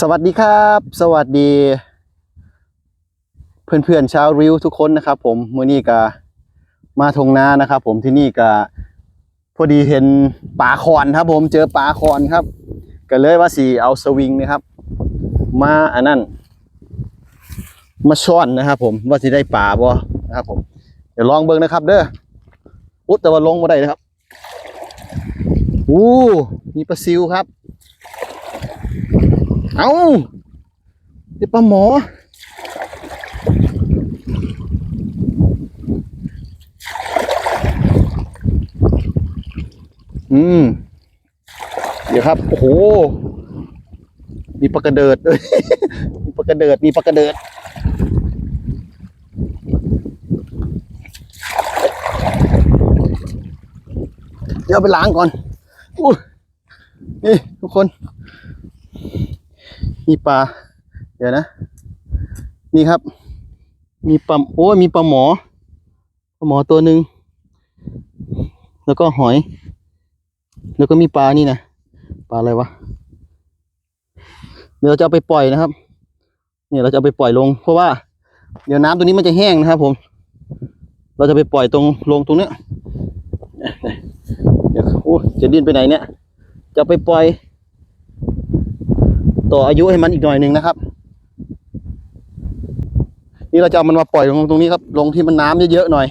สวัสดีครับ สวัสดี เพื่อนๆชาวริวทุกคนนะครับ ผมมื่อนี้ก็มาทงนานะครับ ผมที่นี่ก็พอดีเห็นปลาคอนครับ ผมเจอปลาคอนครับ ก็เลยว่าสีเอาสวิงนะครับ มาอันนั้นมาช้อนนะครับ ผมว่าสิได้ปลาบ่นะครับ ผม เดี๋ยวลองเบิ่งนะครับ เด้ออุ๊ยแต่ว่าลงมาได้นะครับอู้มีปลาซิวครับ เอาเดี๋ยวปลาหมอ อืม เดี๋ยวครับ โอ้โห มีปลากระเดิดเอ้ยมีปลากระเดิด มีปลากระเดิด เดี๋ยวไปล้างก่อนอุ้นี่ทุกคน มีปลา เดี๋ยวนะ นี่ครับ มีปลาโอ้มีปลาหมอปลาหมอตัวหนึ่งแล้วก็หอย แล้วก็มีปลานี่นะปลาอะไรวะเดี๋ยวเราจะเอาไปปล่อยนะครับ เนี่ยเราจะเอาไปปล่อยลง เพราะว่า เดี๋ยวน้ำตัวนี้มันจะแห้งนะครับ ผม เราจะไปปล่อยตรงลงตรงเนี้ยเดี๋ยวโอ้จะดิ้นไปไหนเนี่ย จะไปปล่อย ต่ออายุให้มันอีกหน่อยหนึ่งนะครับ นี่เราจะเอามันมาปล่อยลงตรงนี้ครับ ลงที่มันน้ำเยอะๆหน่อย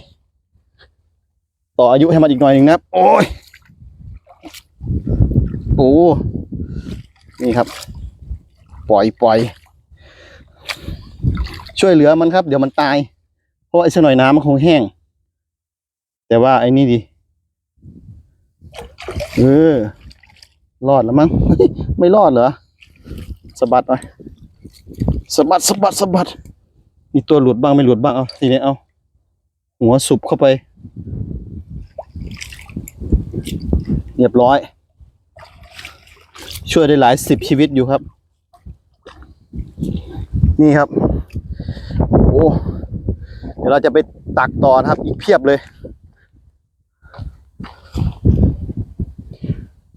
ต่ออายุให้มันอีกหน่อยหนึ่งนะครับ โอ้ยโอ้นี่ครับ ปล่อยปล่อยช่วยเหลือมันครับ เดี๋ยวมันตาย เพราะไอ้สกหน่อยน้ำมันคงแห้ง แต่ว่าไอ้นี่ดีเออรอดแล้วมั้ง ไม่รอดเหรอ สะบัดไปสะบัดสะบัดสะบัด มีตัวหลุดบ้างไม่หลุดบ้างเอาทีนี้เอาหัวสุบเข้าไปเรียบร้อย ช่วยได้หลายสิบชีวิตอยู่ครับ นี่ครับ โอ้เดี๋ยวเราจะไปตักต่อนะครับ อีกเพียบเลย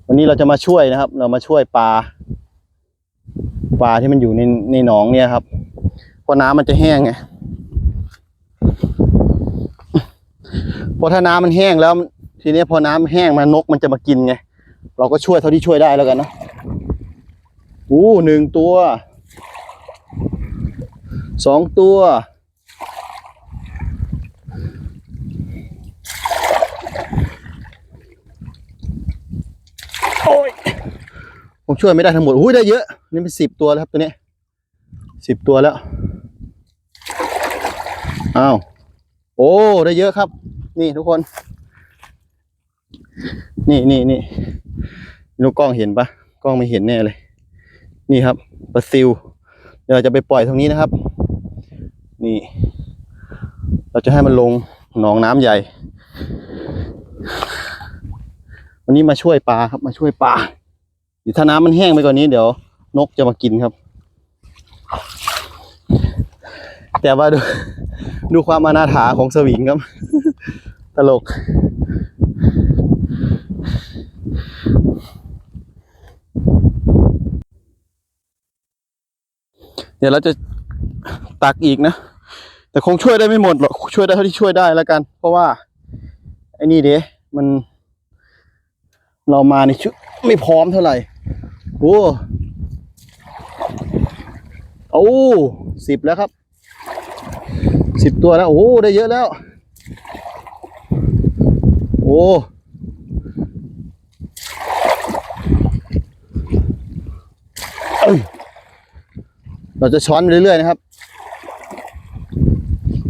วันนี้เราจะมาช่วยนะครับ เรามาช่วยปลา ปลาที่มันอยู่ในในหนองเนี่ยครับเพราะน้ำมันจะแห้งไงเพราะถ้าน้ำมันแห้งแล้ว ทีนี้พอน้ำแห้งมานกมันจะมากินไงเราก็ช่วยเท่าที่ช่วยได้แล้วกันนะอู้หนึ่งตัวสองตัว โอ้ยผมช่วยไม่ได้ทั้งหมดอุ้ยได้เยอะ นี่เป็นสิบตัวแล้วครับตัวนี้สิบตัวแล้วอ้าวโอ้ได้เยอะครับ นี่ทุกคน นี่นี่นี่ลูกกล้องเห็นปะกล้องไม่เห็นแน่เลย นี่ครับปลาซิวเดี๋ยวเราจะไปปล่อยตรงนี้นะครับ นี่ เราจะให้มันลงหนองน้ำใหญ่ วันนี้มาช่วยปลาครับมาช่วยปลาเดี๋ยวถ้าน้ำมันแห้งไปกว่านี้เดี๋ยว นกจะมากินครับ แต่ว่าดูดูความอนาถาของสวิงครับ ตลก เดี๋ยวเราจะตักอีกนะ แต่คงช่วยได้ไม่หมดหรอกช่วยได้เท่าที่ช่วยได้แล้วกัน เพราะว่า ไอ้นี่เด้มัน เรามาในชุดไม่พร้อมเท่าไหร่โอ้ โอ้สิบแล้วครับสิบตัวแล้ว โอ้ได้เยอะแล้ว โอ้เอ้ยเราจะช้อนไปเรื่อยๆนะครับ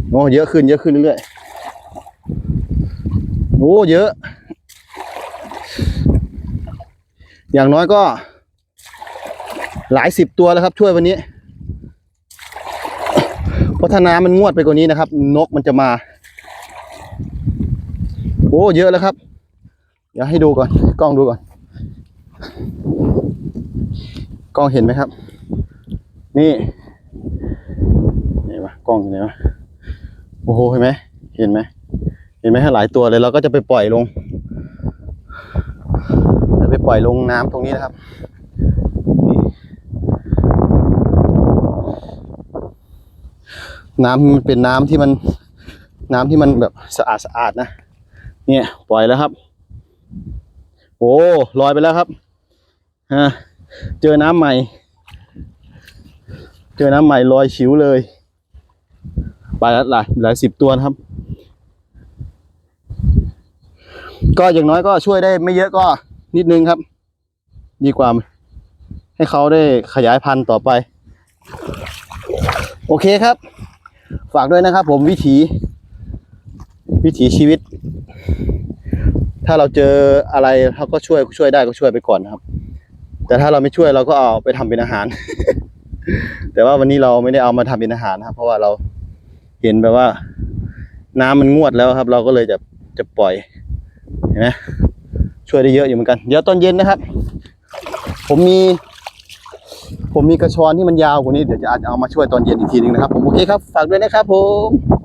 โอ้เยอะขึ้นเยอะขึ้นเรื่อยๆโอ้เยอะ อย่างน้อยก็ หลายสิบตัวแล้วครับช่วยวันนี้ เพราะถ้าน้ำมันงวดไปกว่านี้นะครับ นกมันจะมา โอ้เยอะแล้วครับ เดี๋ยวให้ดูก่อน กล้องดูก่อน กล้องเห็นไหมครับ นี่ไหนวะกล้องอยู่ไหนวะโอ้โหเห็นไหมเห็นไหมเห็นไหมหลายตัวเลยเราก็จะไปปล่อยลงจะไปปล่อยลงน้ำตรงนี้นะครับ น้ำมันเป็นน้ำที่มันน้ำที่มันแบบสะอาดสะอาดนะเนี่ยปล่อยแล้วครับ โอ้ลอยไปแล้วครับฮะเจอน้ำใหม่ เจอน้ำใหม่ลอยชิวเลยปล้วหลายหลายสิบตัวนะครับ ก็อย่างน้อยก็ช่วยได้ไม่เยอะก็นิดนึงครับ ดีกว่า ให้เขาได้ขยายพันธุ์ต่อไป โอเคครับ ฝากด้วยนะครับ ผมวิถี วิถีชีวิต ถ้าเราเจออะไรเราก็ช่วยช่วยได้ก็ช่วยไปก่อนนะครับ แต่ถ้าเราไม่ช่วยเราก็เอาไปทำเป็นอาหาร แต่ว่าวันนี้เราไม่ได้เอามาทำเป็นอาหารนะครับ เพราะว่าเราเห็นแบบว่า น้ำมันงวดแล้วครับ เราก็เลยจะจะปล่อยเห็นไหมช่วยได้เยอะอยู่เหมือนกัน เดี๋ยวตอนเย็นนะครับ ผมมี ผมมีกระชอนที่มันยาวกว่านี้เดี๋ยวจะอาจจะเอามาช่วยตอนเย็นอีกทีหนึงนะครับผมโอเคครับฝากด้วยนะครับผม